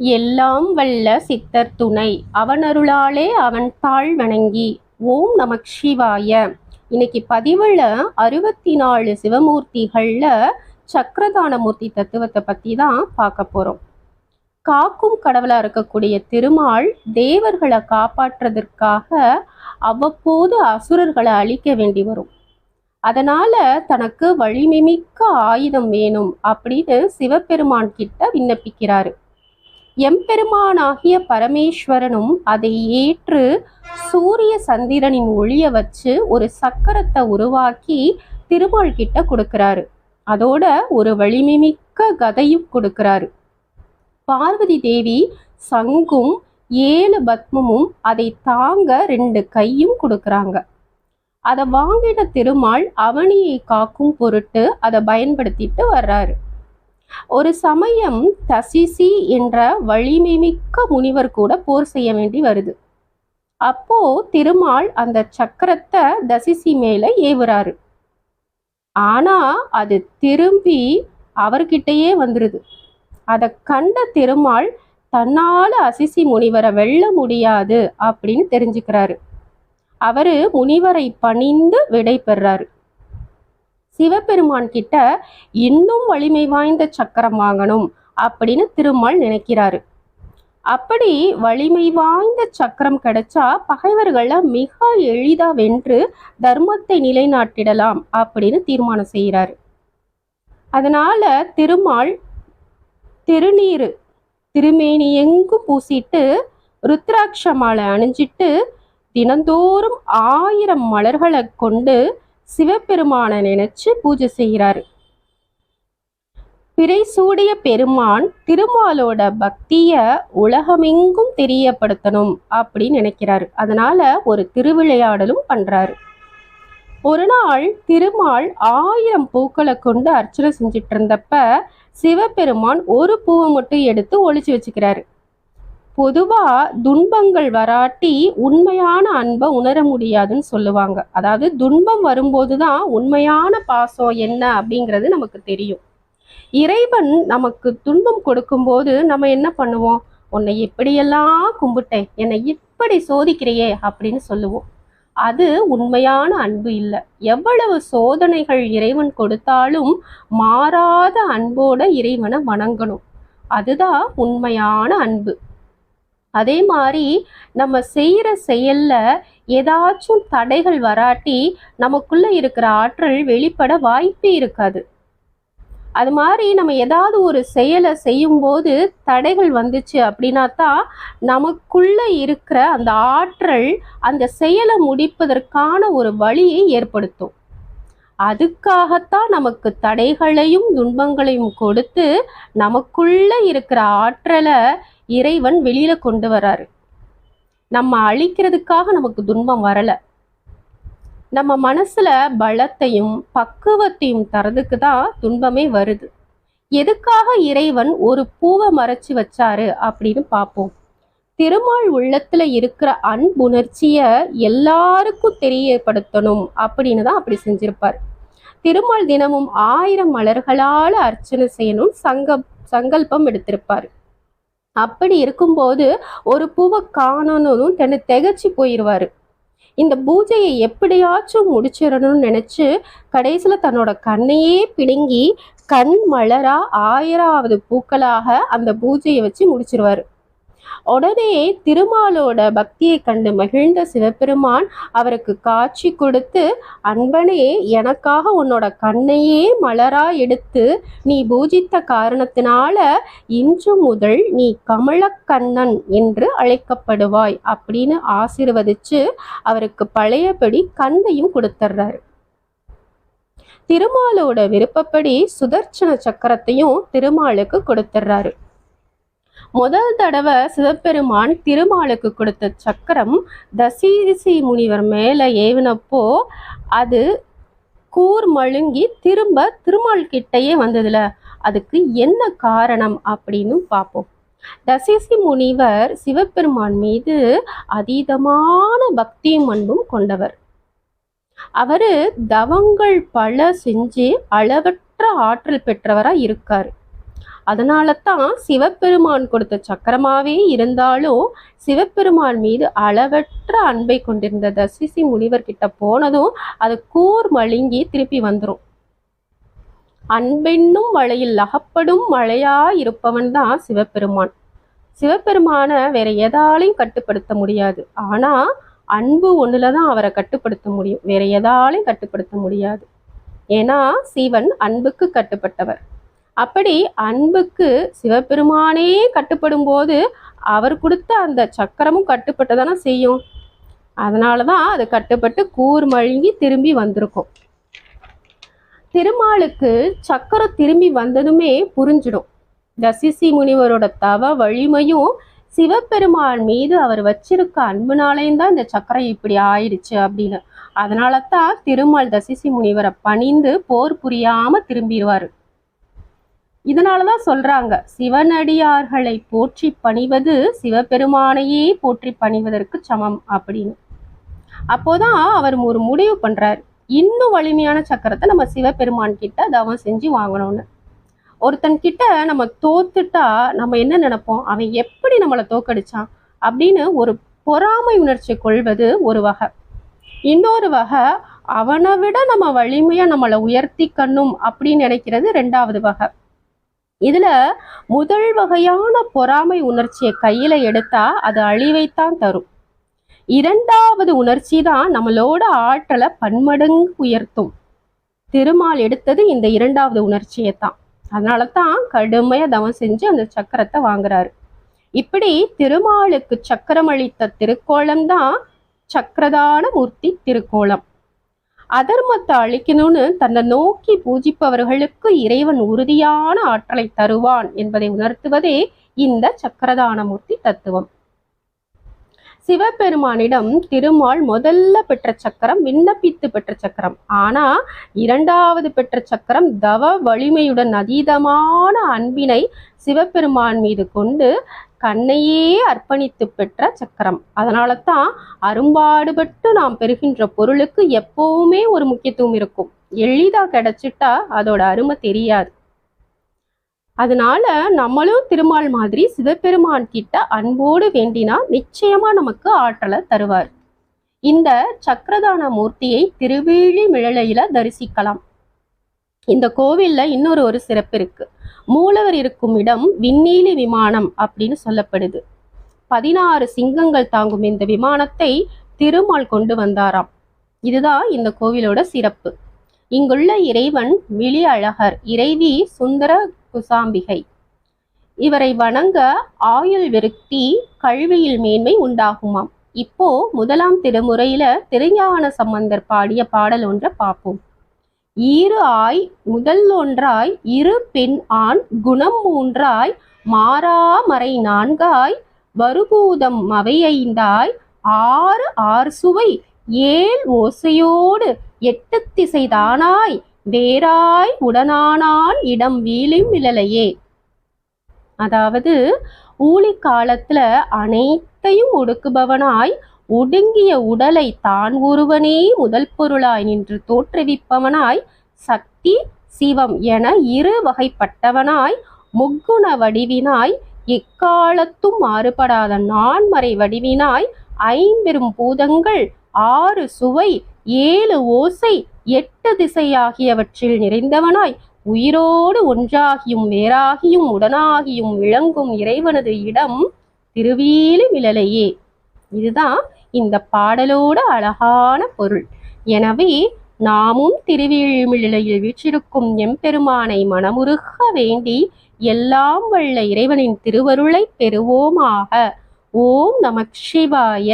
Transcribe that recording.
எல்லாம் வல்ல சித்தர் துணை. அவனருளாலே அவன் தாழ் வணங்கி ஓம் நமக் சிவாய. இன்னைக்கு பதிவுல அறுபத்தி நாலு சிவமூர்த்திகள்ல சக்கரதானமூர்த்தி தத்துவத்தை பத்தி தான் பார்க்க போறோம். காக்கும் கடவுளா இருக்கக்கூடிய திருமால் தேவர்களை காப்பாற்றுறதற்காக அவ்வப்போது அசுரர்களை அழிக்க வேண்டி வரும். அதனால தனக்கு வலிமைமிக்க ஆயுதம் வேணும் அப்படின்னு சிவபெருமான் கிட்ட விண்ணப்பிக்கிறாரு. எம்பெருமானாகிய பரமேஸ்வரனும் அதை ஏற்று சூரிய சந்திரனின் ஒளிய வச்சு ஒரு சக்கரத்தை உருவாக்கி திருமால் கிட்ட கொடுக்கிறாரு. அதோட ஒரு வலிமைமிக்க கதையும் கொடுக்கிறாரு. பார்வதி தேவி சங்கும் ஏழு பத்மமும் அதை தாங்க ரெண்டு கையும் கொடுக்கறாங்க. அதை வாங்கின திருமால் அவனியை காக்கும் பொருட்டு அதை பயன்படுத்திட்டு வர்றாரு. ஒரு சமயம் தசிசி என்ற வலிமைமிக்க முனிவர் கூட போர் செய்ய வேண்டி வருது. அப்போ திருமால் அந்த சக்கரத்தை தசிசி மேல ஏவுறாரு. ஆனா அது திரும்பி அவர்கிட்டயே வந்துருது. அதை கண்ட திருமால் தன்னால அசிசி முனிவரை வெல்ல முடியாது அப்படின்னு தெரிஞ்சுக்கிறாரு. அவரு முனிவரை பணிந்து விடை பெறாரு. சிவபெருமான் கிட்ட இன்னும் வலிமை வாய்ந்த சக்கரம் வாங்கணும் அப்படின்னு திருமால் நினைக்கிறாரு. அப்படி வலிமை வாய்ந்த சக்கரம் கிடைச்சா பகைவர்களை மிக எளிதா வென்று தர்மத்தை நிலைநாட்டிடலாம் அப்படின்னு தீர்மானம் செய்கிறாரு. அதனால திருமால் திருநீர் திருமேனி எங்கும் பூசிட்டு ருத்ராட்ச மாலை அணிஞ்சிட்டு தினந்தோறும் ஆயிரம் மலர்களை கொண்டு சிவபெருமானை நினைச்சு பூஜை செய்கிறாரு. பிறை சூடிய பெருமான் திருமாலோட பக்திய உலகமெங்கும் தெரியப்படுத்தணும் அப்படின்னு நினைக்கிறாரு. அதனால ஒரு திருவிளையாடலும் பண்றாரு. ஒரு நாள் திருமால் ஆயிரம் பூக்களை கொண்டு அர்ச்சனை செஞ்சுட்டு இருந்தப்ப சிவபெருமான் ஒரு பூவை மட்டும் எடுத்து ஒழிச்சு வச்சுக்கிறாரு. பொதுவா துன்பங்கள் வராட்டி உண்மையான அன்பை உணர முடியாதுன்னு சொல்லுவாங்க. அதாவது துன்பம் வரும்போது தான் உண்மையான பாசம் என்ன அப்படிங்கிறது நமக்கு தெரியும். இறைவன் நமக்கு துன்பம் கொடுக்கும்போது நம்ம என்ன பண்ணுவோம்? உன்னை எப்படியெல்லாம் கும்பிட்டேன். என்னை இப்படி சோதிக்கிறையே அப்படின்னு சொல்லுவோம். அது உண்மையான அன்பு இல்லை. எவ்வளவு சோதனைகள் இறைவன் கொடுத்தாலும் மாறாத அன்போட இறைவனை வணங்கணும். அதுதான் உண்மையான அன்பு. அதே மாதிரி நம்ம செய்கிற செயலில் ஏதாச்சும் தடைகள் வராட்டி நமக்குள்ளே இருக்கிற ஆற்றல் வெளிப்பட வாய்ப்பே இருக்காது. அது மாதிரி நம்ம ஏதாவது ஒரு செயலை செய்யும்போது தடைகள் வந்துச்சு அப்படின்னா தான் நமக்குள்ளே இருக்கிற அந்த ஆற்றல் அந்த செயலை முடிப்பதற்கான ஒரு வழியை ஏற்படுத்தும். அதுக்காகத்தான் நமக்கு தடைகளையும் துன்பங்களையும் கொடுத்து நமக்குள்ளே இருக்கிற ஆற்றலை இறைவன் வெளியில கொண்டு வராரு. நம்ம அழிக்கிறதுக்காக நமக்கு துன்பம் வரல. நம்ம மனசுல பலத்தையும் பக்குவத்தையும் தரதுக்கு தான் துன்பமே வருது. எதுக்காக இறைவன் ஒரு பூவை மறைச்சு வச்சாரு அப்படின்னு பார்ப்போம். திருமால் உள்ளத்துல இருக்கிற அன்புணர்ச்சிய எல்லாருக்கும் தெரியப்படுத்தணும் அப்படின்னு தான் அப்படி செஞ்சிருப்பார். திருமால் தினமும் ஆயிரம் மலர்களால அர்ச்சனை செய்யணும் சங்க சங்கல்பம் எடுத்திருப்பார். அப்படி இருக்கும்போது ஒரு பூவை காணணும்னு தன்னை திகச்சு போயிடுவாரு இந்த பூஜையை எப்படியாச்சும் முடிச்சிடணும்னு நினைச்சு கடைசியில தன்னோட கண்ணையே பிடுங்கி கண் மலரா ஆயிராவது பூக்களாக அந்த பூஜையை வச்சு முடிச்சிருவாரு. உடனே திருமாலோட பக்தியை கண்டு மகிழ்ந்த சிவபெருமான் அவருக்கு காட்சி கொடுத்து அன்பனே எனக்காக உன்னோட கண்ணையே மலரா எடுத்து நீ பூஜித்த காரணத்தினால இன்று முதல் நீ கமலக்கண்ணன் என்று அழைக்கப்படுவாய் அப்படின்னு ஆசிர்வதிச்சு அவருக்கு பழையபடி கண்ணையும் கொடுத்துட்றாரு திருமாலோட விருப்பப்படி சுதர்சன சக்கரத்தையும் திருமாலுக்கு கொடுத்துட்றாரு முதல் தடவை சிவபெருமான் திருமாலுக்கு கொடுத்த சக்கரம் தசீசி முனிவர் மேல ஏவினப்போ அது கூர் மழுங்கி திரும்ப திருமால் கிட்டயே வந்ததுல. அதுக்கு என்ன காரணம் அப்படின்னு பார்ப்போம். தசிசி முனிவர் சிவபெருமான் மீது அதீதமான பக்தியும் அன்பும் கொண்டவர். அவரு தவங்கள் பல செஞ்சு அளவற்ற ஆற்றல் பெற்றவரா இருக்காரு. அதனால தான் சிவபெருமான் கொடுத்த சக்கரமாகவே இருந்தாலும் சிவபெருமான் மீது அளவற்ற அன்பை கொண்டிருந்த தசிசி முனிவர்கிட்ட போனதும் அது கூர் மழுங்கி திருப்பி வந்துடும் அன்பென்னும் மழையில் அகப்படும் மழையா இருப்பவன் தான் சிவபெருமான். சிவபெருமான வேற எதாலையும் கட்டுப்படுத்த முடியாது. ஆனா அன்பு ஒண்ணுல தான் அவரை கட்டுப்படுத்த முடியும். வேற எதாலையும் கட்டுப்படுத்த முடியாது. ஏன்னா சிவன் அன்புக்கு கட்டுப்பட்டவர். அப்படி அன்புக்கு சிவபெருமானே கட்டுப்படும் போது அவர் கொடுத்த அந்த சக்கரமும் கட்டுப்பட்டு செய்யும். அதனால தான் அது கட்டுப்பட்டு கூர் மழுங்கி திரும்பி வந்திருக்கும். திருமாலுக்கு சக்கரம் திரும்பி வந்ததுமே புரிஞ்சிடும். தசிசி முனிவரோட தவ வலிமையும் சிவபெருமான் மீது அவர் வச்சிருக்க அன்புனாலையும் தான் இந்த சக்கரம் இப்படி ஆயிடுச்சு அப்படின்னு. அதனால தான் திருமால் தசிசி முனிவரை பணிந்து போர் புரியாம திரும்பிடுவாரு. இதனாலதான் சொல்றாங்க சிவனடியார்களை போற்றி பணிவது சிவபெருமானையே போற்றி பணிவதற்கு சமம் அப்படின்னு. அப்போதான் அவர் ஒரு முடிவு பண்றாரு. இன்னும் வலிமையான சக்கரத்தை நம்ம சிவபெருமான் கிட்ட தவம் செஞ்சு வாங்கணும்னு. ஒருத்தன் கிட்ட நம்ம தோத்துட்டா நம்ம என்ன நினைப்போம்? அவன் எப்படி நம்மளை தோக்கடிச்சான்? அப்படின்னு ஒரு பொறாமை உணர்ச்சி கொள்வது ஒரு வகை. இன்னொரு வகை அவனை விட நம்ம வலிமையா நம்மளை உயர்த்தி கண்ணும் அப்படின்னு நினைக்கிறது ரெண்டாவது வகை. இதுல முதல் வகையான பொறாமை உணர்ச்சியை கையில எடுத்தா அது அழிவைத்தான் தரும். இரண்டாவது உணர்ச்சி தான் நம்மளோட ஆற்றலை பன்மடங்கு உயர்த்தும். திருமால் எடுத்தது இந்த இரண்டாவது உணர்ச்சியை தான். அதனால தான் கடுமையாக தவம் செஞ்சு அந்த சக்கரத்தை வாங்குறாரு. இப்படி திருமாலுக்கு சக்கரம் அளித்த திருக்கோலம் தான் சக்கரதான மூர்த்தி திருக்கோலம். அதர்மத்தை அழிக்கணும்னு தன்னை நோக்கி பூஜிப்பவர்களுக்கு இறைவன் உறுதியான ஆற்றலை தருவான் என்பதை உணர்த்துவதே இந்த சக்கரதான மூர்த்தி தத்துவம். சிவபெருமானிடம் திருமால் முதல்ல பெற்ற சக்கரம் விண்ணப்பித்து பெற்ற சக்கரம். ஆனா இரண்டாவது பெற்ற சக்கரம் தவ வலிமையுடன் அதீதமான அன்பினை சிவபெருமான் மீது கொண்டு கண்ணையே அர்ப்பணித்து பெற்ற சக்கரம். அதனால தான் அரும்பாடுபட்டு நாம் பெறுகின்ற பொருளுக்கு எப்பவுமே ஒரு முக்கியத்துவம் இருக்கும். எளிதா கிடைச்சிட்டா அதோட அருமை தெரியாது. அதனால நம்மளும் திருமால் மாதிரி சிவபெருமான் கிட்ட அன்போடு வேண்டினா நிச்சயமா நமக்கு ஆற்றலை தருவார். இந்த சக்கரதான மூர்த்தியை திருவேழி மிழலையில தரிசிக்கலாம். இந்த கோவில்ல இன்னொரு ஒரு சிறப்பு இருக்கு. மூலவர் இருக்கும் இடம் விண்ணீலி விமானம் அப்படின்னு சொல்லப்படுது. பதினாறு சிங்கங்கள் தாங்கும் இந்த விமானத்தை திருமால் கொண்டு வந்தாராம். இதுதான் இந்த கோவிலோட சிறப்பு. இங்குள்ள இறைவன் விழி அழகர் இறைவி சுந்தர குசாம்பிகை. இவரை வணங்க ஆயுள் விருத்தி கல்வியில் மேன்மை உண்டாகுமாம். இப்போ முதலாம் திருமுறையில திருஞான சம்பந்தர் பாடிய பாடல் ஒன்றை பார்ப்போம். ஈறு ஆய் முதல் ஒன்றாய் இரு பெண் ஆண் குணம் மூன்றாய் மாறாமறை நான்காய் வருபூதம் அவையைந்தாய் ஆறு ஆறு சுவை ஏழ் ஓசையோடு எட்டு திசைதானாய் வேறாய் உடனானான் இடம் வீழும் விழலையே அதாவது ஊழி காலத்துல அனைத்தையும் ஒடுக்குபவனாய் ஒடுங்கிய உடலை தான் ஒருவனே முதல் பொருளாய் நின்று தோற்றுவிப்பவனாய் சக்தி சிவம் என இரு வகைப்பட்டவனாய் முக்குண வடிவினாய் எக்காலத்தும் மாறுபடாத நான்மறை வடிவினாய் ஐம்பெரும் பூதங்கள் ஆறு சுவை ஏழு ஓசை எட்டு திசையாகியவற்றில் நிறைந்தவனாய் உயிரோடு ஒன்றாகியும் வேறாகியும் உடனாகியும் விளங்கும் இறைவனது இடம் திருவீலி மிளலையே இதுதான் இந்த பாடலோட அழகான பொருள். எனவே நாமும் திருவிழிமிழையில் வீற்றிருக்கும் எம்பெருமானை மனமுருக வேண்டி எல்லாம் வல்ல இறைவனின் திருவருளை பெறுவோமாக. ஓம் நமக் சிவாய